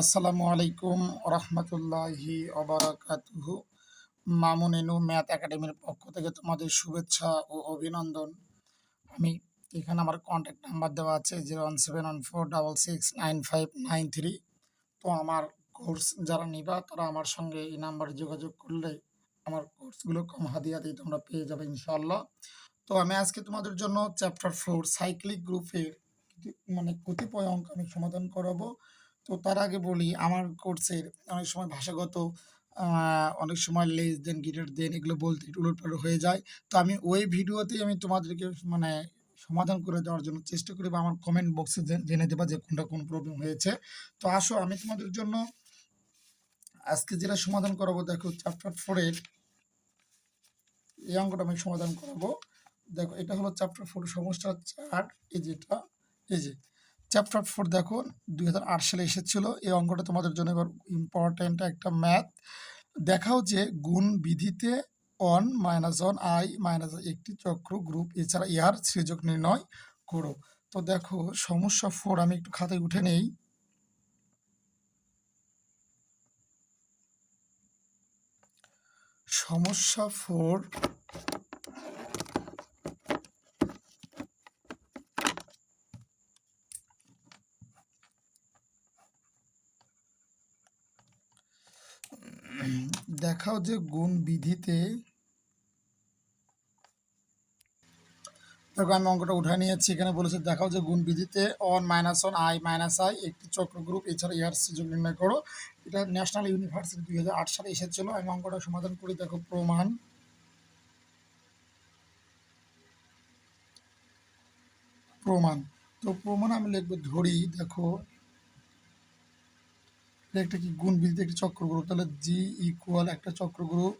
আসসালামু আলাইকুম রহমতুল্লাহি অবরাকাতুহু মামুন এনু ম্যাথ একাডেমির পক্ষ থেকে তোমাদের শুভেচ্ছা ও অভিনন্দন। আমি এখানে আমার কন্ট্যাক্ট নাম্বার দেওয়া আছে zero one seven one four double six nine five nine three. তো আমার কোর্স যারা নিবা, তারা আমার সঙ্গে এই নাম্বারে যোগাযোগ করলে আমার কোর্সগুলো কম হাদিয়াতেই তোমরা পেয়ে যাবে ইনশাআল্লাহ। তো আমি আজকে তোমাদের জন্য চ্যাপ্টার ফোর সাইক্লিক গ্রুপের মানে কতিপয় অঙ্ক আমি সমাধান করাবো। তো তার আগে বলি, আমার কোর্সের অনেক সময় ভাষাগত অনেক সময় লেস দেন, গিটার দেন, এগুলো বলতে উলটপালট হয়ে যায়। তো আমি ওই ভিডিওতেই আমি তোমাদেরকে মানে সমাধান করে দেওয়ার জন্য চেষ্টা করি বা আমার কমেন্ট বক্সে জেনে দেবা যে কোনটা কোন প্রবলেম হয়েছে। তো আসো, আমি তোমাদের জন্য আজকে যেটা সমাধান করাবো, দেখো চ্যাপ্টার ফোরের এই অঙ্কটা আমি সমাধান করাবো। দেখো, এটা হলো চ্যাপ্টার ফোর সমস্যা চার এই যেটা এই যে। চ্যাপ্টার ফোর দেখো দু হাজার আট সালে এসেছিল। এই অঙ্কটা তোমাদের জন্য এবার ইম্পর্ট্যান্ট একটা ম্যাথ দেখাও যে গুণ বিধিতে one minus one i minus একটি চক্র গ্রুপ এছাড়া ইহার সৃজক নির্ণয় করো। তো দেখো, সমস্যা ফোর আমি একটু খাতায় উঠে নেই। সমস্যা ফোর দেখাও যে গুণ বিধিতে। দেখো, আমি অঙ্কটা উঠে নিয়েছি, এখানে বলেছে দেখাও যে গুণ বিধিতে one minus one i minus i একটি চক্র গ্রুপ এছাড়া ইয়ার সুযোগ নির্ণয় করো। এটা ন্যাশনাল ইউনিভার্সিটি দুই হাজার আট সালে এসেছিল, আমি অঙ্কটা সমাধান করি, দেখো প্রমাণ। প্রমাণ। তো প্রমাণ আমি লিখব ধরি, দেখো। একটা কি গুণ বিধিতে একটি চক্র গ্রুপ তাহলে জি ইকুয়াল একটা চক্র group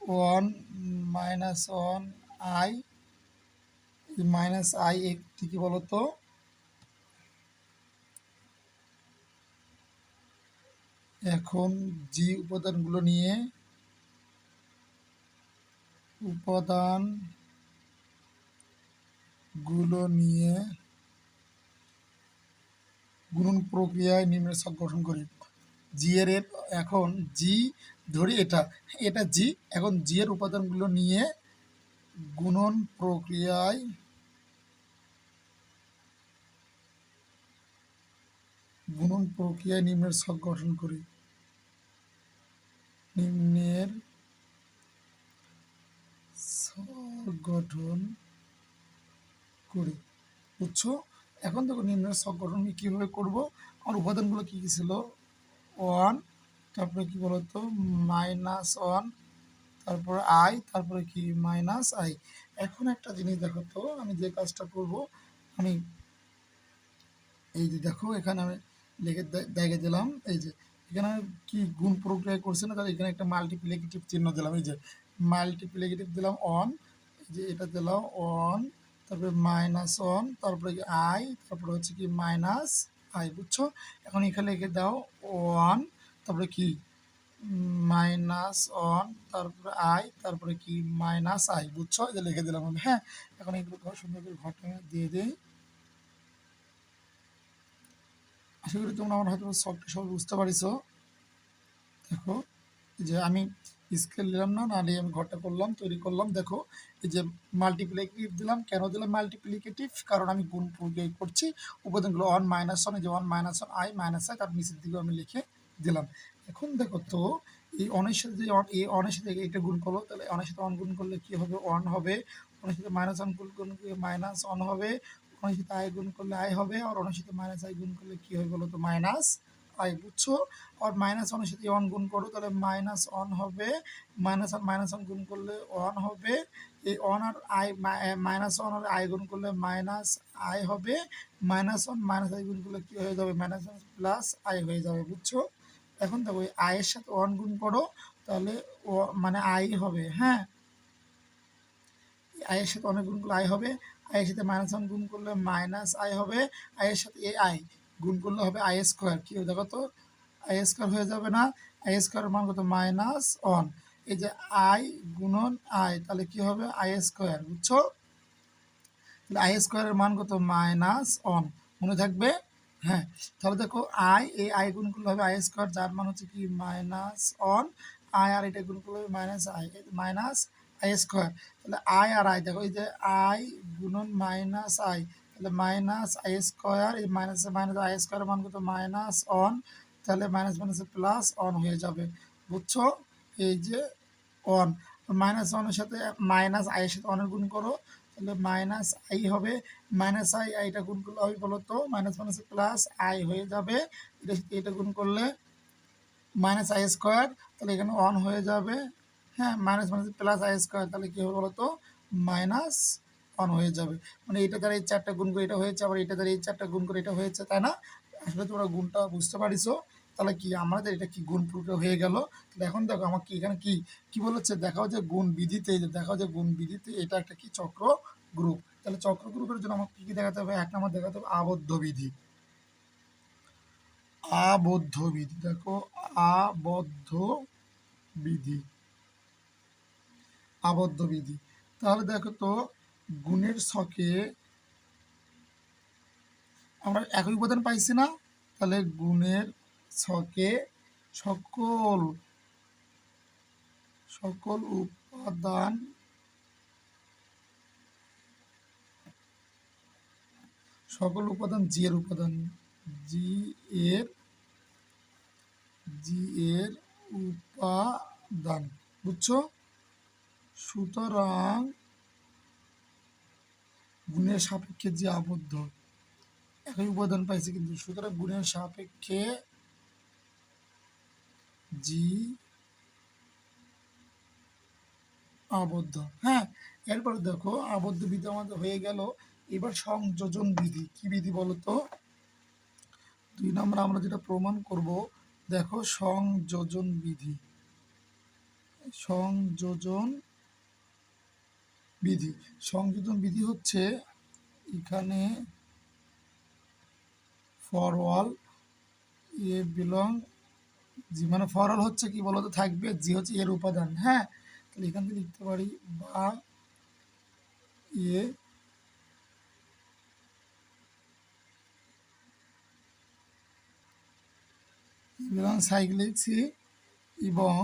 one minus one i minus i একটি কি বলতো? এখন জি উপাদানগুলো নিয়ে উপাদানগুলো নিয়ে গুণন প্রক্রিয়ায় নিম্নের ছক গঠন করি। জি এর এখন জি ধরি এটা এটা জি এখন জি এর উপাদানগুলো নিয়ে গুণন প্রক্রিয়ায় গুণন প্রক্রিয়ায় নিম্নের ছক গঠন করি। নিম্নের ছক গঠন করি। বুঝছ? এখন দেখো নিম্নের ছক গঠন আমি কীভাবে করব? আমার উপাদানগুলো কী কী ছিল? ওয়ান তারপরে কি বলতো? মাইনাস ওয়ান তারপরে আই তারপরে কি? মাইনাস আই এখন একটা জিনিস দেখো তো, আমি যে কাজটা করব, আমি এই যে দেখো, এখানে আমি লিখে দেখে দিলাম, এই যে এখানে কি গুণ প্রক্রিয়া করছে না, তাহলে এখানে একটা মাল্টিপ্লিকেটিভ চিহ্ন দিলাম, এই যে মাল্টিপ্লিকেটিভ দিলাম অন যে এটা দিলাম অন তারপরে মাইনাস ওয়ান তারপরে কি আই তারপরে হচ্ছে কি মাইনাস আই বুঝছ? এখন এখানে লিখে দাও ওয়ান তারপরে কি? মাইনাস ওয়ান তারপরে আই তারপরে কি? মাইনাস আই বুঝছ? এটা লিখে দিলাম আমি হ্যাঁ? এখন এগুলো সুন্দর করে ঘটনা দিয়ে দিই। আশা করি তোমরা আমার হয়তো সবটা সব বুঝতে পারিছো। দেখো যে আমি স্কেল নিলাম না না নিয়ে আমি ঘরটা করলাম, তৈরি করলাম। দেখো, এই যে মাল্টিপ্লিকেটিভ দিলাম, কেন দিলাম মাল্টিপ্লিকেটিভ কারণ আমি গুণ প্রয়োগ করছি, উপাদানগুলো ওয়ান মাইনাস ওয়ান যে one minus one i minus i তার নিচের দিকেও আমি লিখে দিলাম। এখন দেখো তো, এই অনের সাথে যদি এই অনের সাথে এটা গুণ করল তাহলে অনের সাথে অন গুণ করলে কী হবে? ওয়ান হবে। অনের সাথে মাইনাস ওয়ান গুণ করলে মাইনাস ওয়ান হবে। অনের সাথে আই গুণ করলে আই হবে, আর অনের সাথে মাইনাস আই গুণ করলে কী হবে বলো তো? মাইনাস আই বুঝছ? আর মাইনাস ওয়ানের সাথে ওয়ান গুণ করো, তাহলে মাইনাস ওয়ান হবে মাইনাস ওয়ান মাইনাস ওয়ান গুণ করলে ওয়ান হবে, এই ওয়ান আর আই মাইনাস ওয়ান আর আই গুণ করলে মাইনাস আই হবে মাইনাস ওয়ান মাইনাস আই গুণ করলে কী হয়ে যাবে? মাইনাস ওয়ান প্লাস আই হয়ে যাবে, বুঝছ? এখন দেখো আয়ের সাথে ওয়ান গুণ করো, তাহলে ও মানে আই হবে হ্যাঁ? আয়ের সাথে অনেক গুণ করলে আই হবে আয়ের সাথে মাইনাস ওয়ান গুণ করলে মাইনাস আই হবে আয়ের সাথে এ আই গুণ করলে হবে আই স্কোয়ার কি দেখো তো? আই স্কোয়ার হয়ে যাবে না। আই স্কোয়ার মান কত? মাইনাস ওয়ান এই যে আই গুণন আই তাহলে কি হবে? আই স্কোয়ার বুঝছ? তাহলে আই স্কোয়ারের মান কত? মাইনাস ওয়ান মনে থাকবে? হ্যাঁ। তাহলে দেখো আই এই আই গুণ করলে হবে আই স্কোয়ার যার মান হচ্ছে কি? মাইনাস অন আই আর এটা গুণ করলে হবে minus i minus i square তাহলে আই আর আই দেখো, এই যে আই গুণন মাইনাস আই তাহলে মাইনাস আই স্কোয়ার এই মাইনাস মাইনাস আই স্কোয়ার মান কত মাইনাস অন তাহলে মাইনাস মাইনাস প্লাস অন হয়ে যাবে। বুঝছ? এই যে অন মাইনাস ওয়ানের সাথে মাইনাস আই এর সাথে অনের গুণ করো, তাহলে মাইনাস আই হবে মাইনাস আই আইটা গুণ করলে হবে বলো তো মাইনাস মাইনাস প্লাস আই হয়ে যাবে, এটা সাথে এটা গুণ করলে মাইনাস আই স্কোয়ার তাহলে এখানে অন হয়ে যাবে হ্যাঁ minus minus plus i square তাহলে কী হবে বলো তো মাইনাস অন হয়ে যাবে। মানে এটা দ্বারা এই চারটা গুণ করে এটা হয়েছে, আবার এটা দ্বারা এই চারটা গুণ করে এটা হয়েছে, তাই না? আসলে তোমরা গুণটা বুঝতে পারিছো? তাহলে কি আমাদের এটা কি গুণ প্রক্রিয়া হয়ে গেল? তাহলে এখন দেখো আমার কি এখানে কি কি বলেছে? দেখাও যে গুণ বিধিতে দেখাও যে গুণ বিধিতে এটা একটা কি চক্র গ্রুপ। তাহলে চক্র গ্রুপের জন্য আমাকে কি কি দেখাতে হবে? এক নম্বর দেখাতে হবে আবদ্ধ বিধি। আবদ্ধ বিধি, দেখো আবদ্ধ বিধি। আবদ্ধ বিধি। তাহলে দেখো তো গুণের ছকে আমরা একই উপাদান পাইছি না, তাহলে গুণের ছকে সকল সকল উপাদান সকল উপাদান জি এর উপাদান জি এর জি এর উপাদান, বুঝছ? সুতরাং গুণের সাপেক্ষে যে আবদ্ধ, একই উপাদান পাইছে কিন্তু। সুতরাং গুণের সাপেক্ষে জি আবদ্ধ। হ্যাঁ এরপর দেখো, আবদ্ধ বিধি আমাদের হয়ে গেল। এবার সংযোজন বিধি। কি বিধি বলতো? দুই নম্বর আমরা যেটা প্রমাণ করব, দেখো, সংযোজন বিধি। সংযোজন বিধি। সংযোজন বিধি হচ্ছে এখানে ফরওয়াল এ বিলং জি মানে ফরওয়াল হচ্ছে কি বলতো? থাকবে, জি হচ্ছে এর উপাদান হ্যাঁ? তাহলে এখান থেকে লিখতে পারি, বা এ বিলং সাইক্লিক সি এবং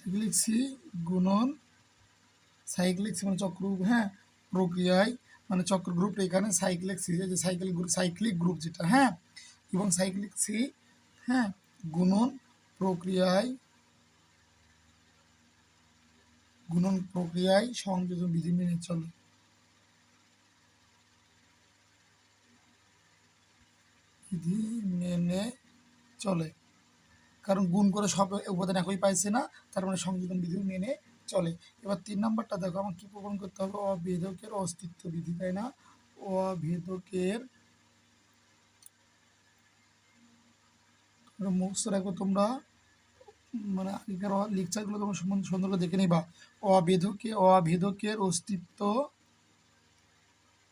সাইক্লিক সি গুণন, সাইক্লিক সি মানে চক্র হ্যাঁ প্রক্রিয়ায় মানে চক্র গ্রুপটা এখানে সাইক্লিক সি যে সাইকেল গ্রুপ, সাইক্লিক গ্রুপ যেটা হ্যাঁ এবং সাইক্লিক সি হ্যাঁ গুণন প্রক্রিয়ায় গুণন প্রক্রিয়ায় সংযোজন বিধি মেনে চলে। বিধি মেনে চলে। কারণ গুণ করে সব উপাদান একই পাইছে না, তার মানে সংযোজন বিধি মেনে চলে। এবার তিন নম্বরটা দেখো, আমার কি প্রমাণ করতে হবে? অভেদকের অস্তিত্ব বিধি, তাই না? অভেদকের মুখস্থ রাখো তোমরা। মানে আগেকার লেকচারগুলো তোমরা সুন্দর করে দেখে নিবা। অভেদকে অভেদকের অস্তিত্ব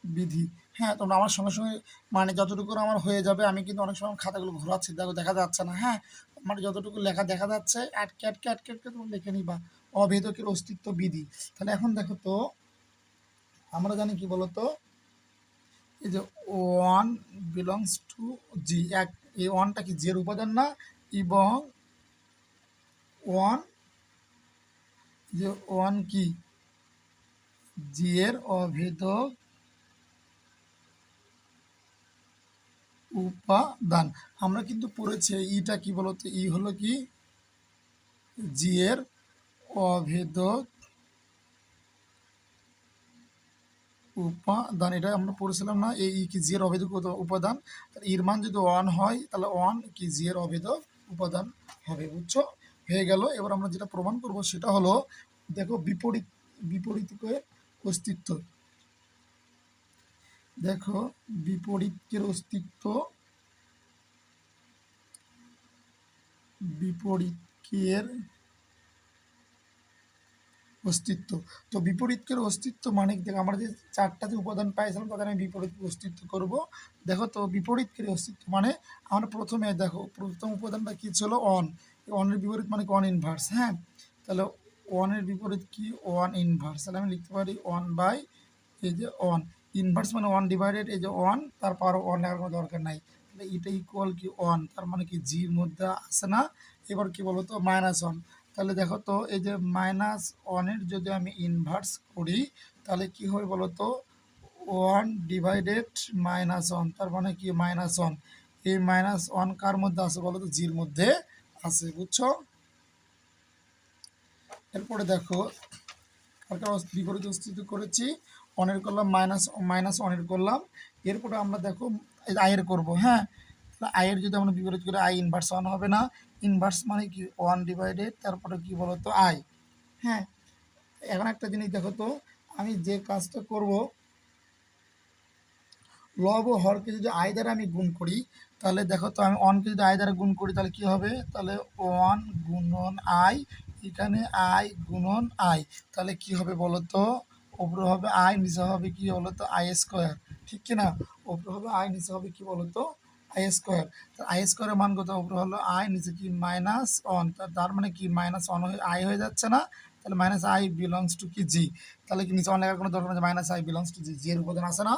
বিধি। হ্যাঁ তোমরা আমার সঙ্গে সঙ্গে মানে যতটুকু আমার হয়ে যাবে, আমি কিন্তু অনেক সময় খাতাগুলো ঘোরাচ্ছি। দেখো, দেখা যাচ্ছে না। হ্যাঁ আমার যতটুকু লেখা দেখা যাচ্ছে, আটকে আটকে আটকে আটকে তোমরা লিখে নিবা। অভেদকের অস্তিত্ব বিধি। তাহলে এখন দেখো তো, আমরা জানি কি বলতো? এই যে ওয়ান বিলংস টু জি এক, এই ওয়ানটা কি জের উপাদান না? এবং ওয়ান যে ওয়ান কি? জি এর অভেদক উপাদান। আমরা কিন্তু পড়েছি ইটা কি বলতো? ই হলো কি? জি এর অভেদক উপাদান। এটা আমরা পড়েছিলাম না, এই কি জি এর অভেদক উপাদান? এর মান যদি ওয়ান হয়, তাহলে ওয়ান কি জি এর অভেদক উপাদান হবে, বুঝছ? হয়ে গেল। এবার আমরা যেটা প্রমাণ করব সেটা হলো, দেখো বিপরীত বিপরীতকে অস্তিত্ব। দেখো, বিপরীতের অস্তিত্ব বিপরীতের অস্তিত্ব। তো বিপরীতকের অস্তিত্ব মানে দেখো, আমরা যে চারটা যে উপাদান পাইছিলাম তাদের আমি বিপরীত অস্তিত্ব করব। দেখো, তো বিপরীতকের অস্তিত্ব মানে আমরা প্রথমে, দেখো, প্রথম উপাদানটা কী ছিল? অন অনের বিপরীত মানে অন ইনভার্স হ্যাঁ? তাহলে ওয়ানের বিপরীত কি? ওয়ান ইনভার্স তাহলে আমি লিখতে পারি ওয়ান বাই এই যে ওয়ান ইনভার্স মানে ওয়ান ডিভাইডেড এই যে ওয়ান তার পাওয়ার ওয়ান লেখার কোনো দরকার নাই। তাহলে এটা ইকুয়াল কি ওয়ান তার মানে কি জির মধ্যে আসে না? এবার কি বলতো? মাইনাস ওয়ান তাহলে দেখো তো, এই যে মাইনাস ওয়ানের যদি আমি ইনভার্স করি, তাহলে কি হবে বলতো? ওয়ান ডিভাইডেড মাইনাস ওয়ান তার মানে কি মাইনাস ওয়ান এই মাইনাস ওয়ান কার মধ্যে আছে বলো তো জির মধ্যে আছে, বুঝছ? এরপরে দেখো কার বিপরীত স্থিতি করেছি, অনের করলাম, মাইনাস মাইনাস অনের করলাম। এরপরে আমরা দেখো আয়ের করব হ্যাঁ? আয়ের যদি আমরা বিপরীত করি আই ইনভার্স ওয়ান হবে না। ইনভার্স মানে কি? ওয়ান ডিভাইডেড তারপরে কি বলতো? আই হ্যাঁ? এখন একটা জিনিস দেখো তো, আমি যে কাজটা করব, লব ও হরকে যদি আই দ্বারা আমি গুণ করি, তাহলে দেখো তো, আমি অনকে যদি আই দ্বারা গুণ করি, তাহলে কি হবে? তাহলে ওয়ান গুণন আই এখানে আই গুণন আই। তাহলে কি হবে বলো তো? ওপরে হবে আই, নিচে হবে কি বলো তো? I square. ঠিক কি না ওপরে হবে আই, নিচে হবে কি বলো তো? I square. তো আই স্কোয়ারের মান কত? ওপরে হলো আই, নিচে কি মাইনাস অন তার মানে কি মাইনাস অন হয়ে আই হয়ে যাচ্ছে না? তাহলে মাইনাস আই বিলংস টু কি জি তাহলে কি নিচে অন লেখার কোনো দরকার minus i belongs to G G এর উপাদান আছে না?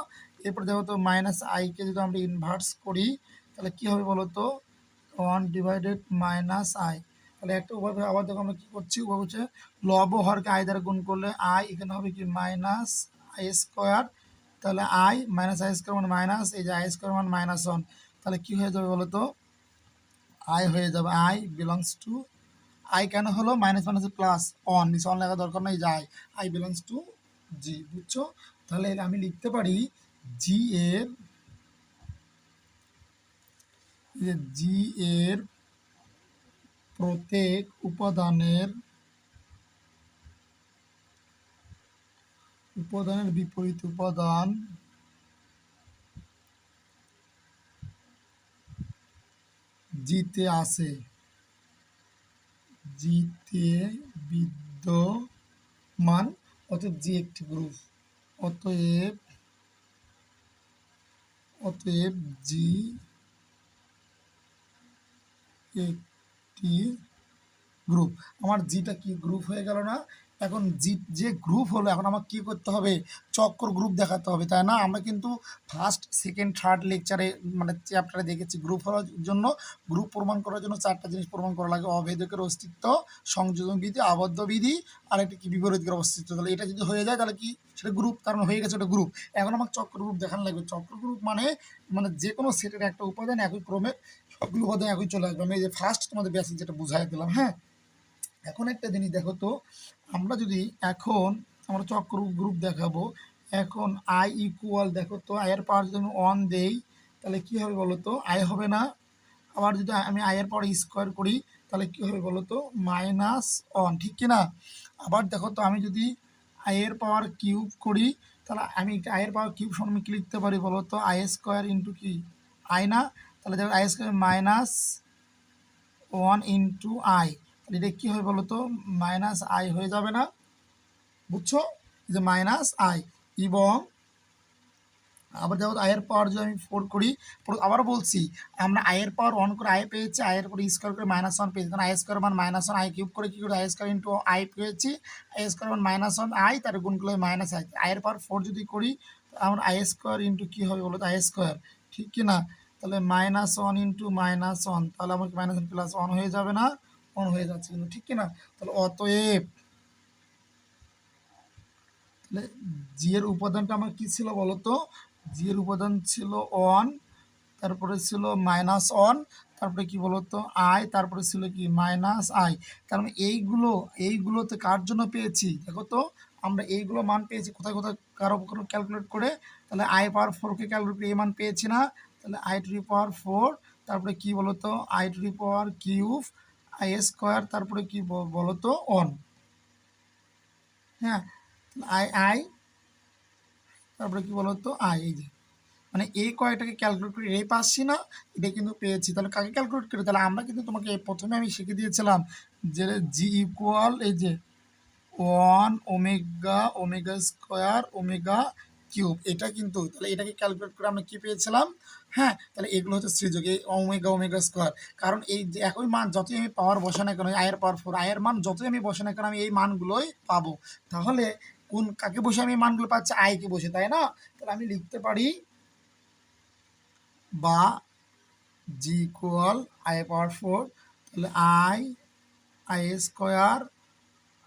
এরপর দেখো তো মাইনাস আইকে যদি আমরা ইনভার্স করি, তাহলে কি হবে বলো তো? ওয়ান ডিভাইডেড মাইনাস আই তাহলে একটা উপায় আবার দেখো আমরা কী করছি, উপায় হচ্ছে লব হরকে আই দ্বারা গুণ করলে আই এখানে হবে কি মাইনাস আই স্কোয়ার তাহলে আই মাইনাস আই স্কোয়ার মানে মাইনাস এই যে আই স্কোয়ার মানে মাইনাস ওয়ান তাহলে কি হয়ে যাবে বলো তো আই হয়ে যাবে আই বিলংস টু আই কেন হলো? মাইনাস মাইনাস প্লাস অন নিচে অন লেখা দরকার নেই, যায়। আই বিলংস টু জি বুঝছ? তাহলে আমি লিখতে পারি জি এর জি এর প্রত্যেক উপাদানের উপাদানের বিপরীত উপাদান জিতে আসে। জিতে বিদ্যমান অতএব জি একটি গ্রুপ। অতএব অতএব জি একটি গ্রুপ আমার জিটা কি গ্রুপ হয়ে গেল না? এখন জি যে গ্রুপ হলো, এখন আমার কি করতে হবে? চক্র গ্রুপ দেখাতে হবে, তাই না? আমরা কিন্তু ফার্স্ট সেকেন্ড থার্ড লেকচারে মানে চ্যাপ্টারে দেখেছি গ্রুপ হওয়ার জন্য। গ্রুপ প্রমাণ করার জন্য চারটা জিনিস প্রমাণ করা লাগে। অভেদকের অস্তিত্ব, সংযোজন বিধি, আবদ্ধ বিধি, আর একটা কি বিপরীতের অস্তিত্ব। তাহলে এটা যদি হয়ে যায়, তাহলে কি? সেটা গ্রুপ কারণ হয়ে গেছে ওটা গ্রুপ এখন আমাকে চক্র গ্রুপ দেখানো লাগবে। চক্র গ্রুপ মানে মানে যে কোনো সেটের একটা উপাদান একই ক্রমের সবগুলো উপাদান একই চলে আসবে আমি এই যে ফার্স্ট তোমাদের বেসিক যেটা বুঝাই দিলাম হ্যাঁ? এখন একটা জিনিস দেখো তো, আমরা যদি এখন আমরা চক্র গ্রুপ দেখাবো, এখন আই ইকুয়াল দেখো তো আয়ের পাওয়ার যদি আমি অন দেই, তাহলে কি হবে বলো তো? আয় হবে না। আবার যদি আমি আয়ের পাওয়ার স্কোয়ার করি, তাহলে কি হবে বলো তো? মাইনাস অন ঠিক কি না আবার দেখো তো, আমি যদি আয়ের পাওয়ার কিউব করি, তাহলে আমি আয়ের পাওয়ার কিউব সমান আমি লিখতে পারি বলো তো? আই স্কোয়ার ইন্টু কি? আই না তাহলে দেখো i square minus one into i তাহলে এটা কী হয় বলো তো মাইনাস আই হয়ে যাবে না, বুঝছ? যে মাইনাস আই এবং আবার দেখো আয়ের পাওয়ার যদি আমি ফোর করি আবার বলছি, আমরা আয়ের পাওয়ার অন করে আয় পেয়েছি আয়ের করে স্কোয়ার করে মাইনাস ওয়ান পেয়েছি কারণ আই স্কোয়ার মান মাইনাস ওয়ান আই কিউব করে কী করে? আই স্কোয়ার ইন্টু আই পেয়েছি আই স্কোয়ার মান মাইনাস ওয়ান আই তার গুণ করলে মাইনাস আই আয়ের পাওয়ার ফোর যদি করি আমরা আই স্কোয়ার ইন্টু কী হবে বলো তো আই স্কোয়ার ঠিক কি না? তাহলে minus one into minus one তাহলে আমাকে মাইনাস ওয়ান প্লাস ওয়ান হয়ে যাবে না অন হয়ে যাচ্ছে কিন্তু ঠিক কিনা? তাহলে অতএব তাহলে জি এর উপাদানটা আমার কি ছিল বলতো? জি এর উপাদান ছিল অন তারপরে ছিল মাইনাস অন তারপরে কি বলতো? আই তারপরে ছিল কি? মাইনাস আই তার মানে এইগুলো, এইগুলোতে কার জন্য পেয়েছি? দেখো তো, আমরা এইগুলো মান পেয়েছি, কোথায় কোথায়, কারও কোনো ক্যালকুলেট করে, তাহলে আই পাওয়ার ফোরকে ক্যালকুলেট এই মান পেয়েছি না তাহলে i to the power four তারপরে কি বলতো? I to the power cube i square তারপরে কি বলতো? অন হ্যাঁ আই আই তারপরে কি বলতো? আই এই যে। মানে এই কয়টাকে ক্যালকুলেট করে এই পাচ্ছি না এটা কিন্তু পেয়েছি। তাহলে কাকে ক্যালকুলেট করে তাহলে আমরা কিন্তু তোমাকে প্রথমে আমি শিখে দিয়েছিলাম যে জি ইকুয়াল এই যে one omega omega square omega cube এটা কিন্তু, তাহলে এটাকে ক্যালকুলেট করে আমরা কি পেয়েছিলাম? হ্যাঁ তাহলে এগুলো হচ্ছে সৃযোগ এই ওমেগা ওমেগা স্কোয়ার কারণ এই যে একই মান যতই আমি পাওয়ার বসে না কেন আয়ের পাওয়ার ফোর আয়ের মান যতই আমি বসে না কেন, আমি এই মানগুলোই পাবো। তাহলে কোন, কাকে বসে আমি এই মানগুলো পাচ্ছি? আইকে বসে, তাই না? তাহলে আমি লিখতে পারি বা G equal i power four তাহলে i i square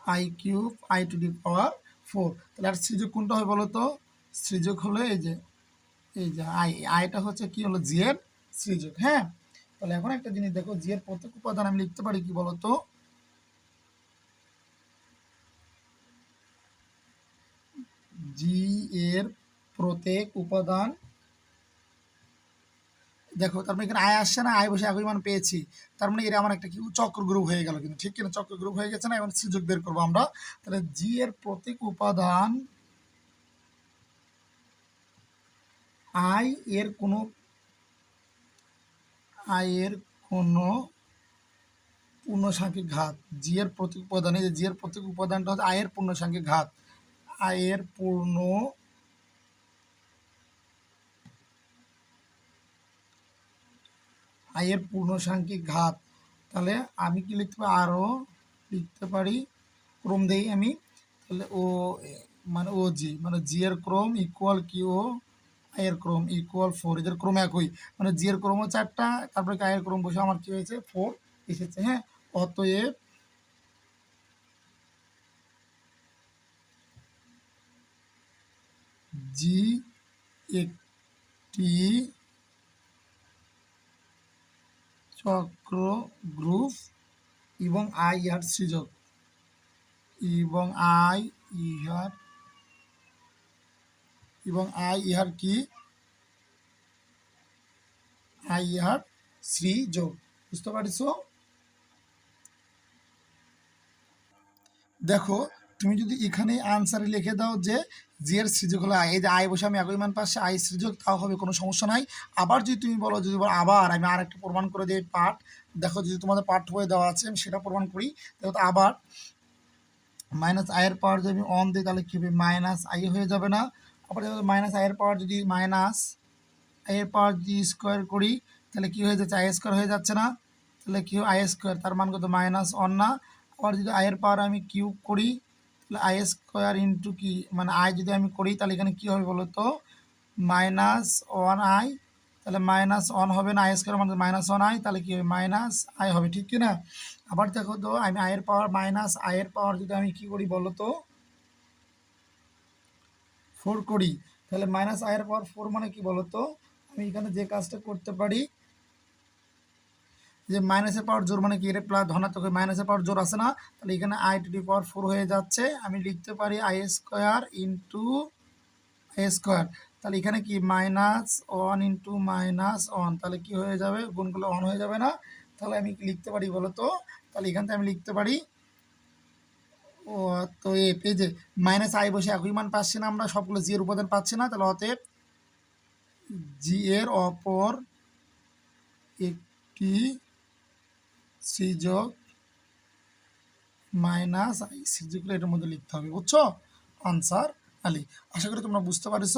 i cube i to the power four তাহলে আর সৃজক কোনটা হয় বলো তো? সৃজক হলো এই যে এই যে আই, আইটা হচ্ছে কি হলো? জি এর সৃজক হ্যাঁ? তাহলে এখন একটা জিনিস দেখো, জি এর প্রত্যেক উপাদান আমি লিখতে পারি কি বলতো? জি এর প্রত্যেক উপাদান, দেখো, তার মানে এখানে আয় আসছে না, আয় বসে মান পেয়েছি। তার মানে এটা আমার একটা কি, চক্র গ্রুপ হয়ে গেল কিন্তু, ঠিক কিনা? চক্র গ্রুপ হয়ে গেছে না? এখন সুযোগ বের করব আমরা। তাহলে জি এর প্রত্যেক উপাদান আই এর কোনো, আই এর কোনো পূর্ণসাংখ্যিক ঘাত। জি এর প্রত্যেক উপাদান এই যে জি এর প্রত্যেক উপাদানটা হচ্ছে আয়ের পূর্ণসাংখ্যিক ঘাত। আয়ের পূর্ণ আয়ের পূর্ণসাংখ্যিক ঘাত। তাহলে আমি কি লিখতে পারি? আরও লিখতে পারি। ক্রম দেই আমি। তাহলে ও মানে ও জি মানে জি এর ক্রম ইকুয়াল কি ও আয়ের ক্রম ইকুয়াল ফোর এদের ক্রম একই। মানে জি এর ক্রমও চারটা, তারপরে কি আয়ের ক্রম বসে আমার কি হয়েছে? ফোর এসেছে হ্যাঁ? অতএব জি একটি চক্র গ্রুপ এবং আই ইহার সৃজক। এবং আই ইহার এবং আই ইহার কি? আই ইহার সৃজক বুঝতে পারছ? দেখো, তুমি যদি এখানে আনসারে লিখে দাও যে জি এর সৃজক হলো আই, এই যে আয় বসে আমি একই মান পাশে আয় সৃজক তাও হবে কোনো সমস্যা নাই। আবার যদি তুমি বলো, যদি বলো, আবার আমি আর একটা প্রমাণ করে দিই পাঠ। দেখো, যদি তোমাদের পাঠ হয়ে দেওয়া আছে, আমি সেটা প্রমাণ করি। দেখো আবার মাইনাস আয়ের পাওয়ার যদি আমি অন দিই, তাহলে কী হবে? মাইনাস আই হয়ে যাবে না। আবার মাইনাস আয়ের পাওয়ার যদি মাইনাস আয়ের পাওয়ার যদি স্কোয়ার করি, তাহলে কী হয়ে যাচ্ছে? আই স্কোয়ার হয়ে যাচ্ছে না। তাহলে কী আই স্কোয়ার তার মান কত? মাইনাস অন না। আবার যদি আয়ের পাওয়ার আমি কিউব করি, তাহলে আই স্কোয়ার ইন্টু কি? মানে আই যদি আমি করি, তাহলে এখানে কী হবে বলো তো মাইনাস ওয়ান আই তাহলে মাইনাস ওয়ান হবে না। আই স্কোয়ার মানে মাইনাস ওয়ান আই তাহলে কী হবে? মাইনাস আই হবে, ঠিক কি না? আবার দেখো তো, আমি আয়ের পাওয়ার মাইনাস আয়ের পাওয়ার যদি আমি কি করি বলো তো ফোর করি, তাহলে মাইনাস আয়ের পাওয়ার ফোর মানে কি বলো তো আমি এখানে যে কাজটা করতে পারি, যে মাইনাসের পাওয়ার জোর মানে কি? এর প্লাস ধনাত্মক মাইনাসের পাওয়ার জোর আছে না? তাহলে এখানে i to the power four হয়ে যাচ্ছে। আমি লিখতে পারি i square into i square তাহলে এখানে কি? Minus one into minus one তাহলে কি হয়ে যাবে? গুণগুলো অন হয়ে যাবে না। তাহলে আমি লিখতে পারি বলো তো তাহলে এখান থেকে আমি লিখতে পারি ও, তো এ পেজে মাইনাস আই বসে একই মান পাচ্ছি না আমরা, সবগুলো জি এর উপাদান পাচ্ছি না, তাহলে অতএব জি এর অপর একটি সৃজক মাইনাস আই সৃজকগুলো এটার মধ্যে লিখতে হবে, বুঝছ? আনসার আলি। আশা করি তোমরা বুঝতে পারছ।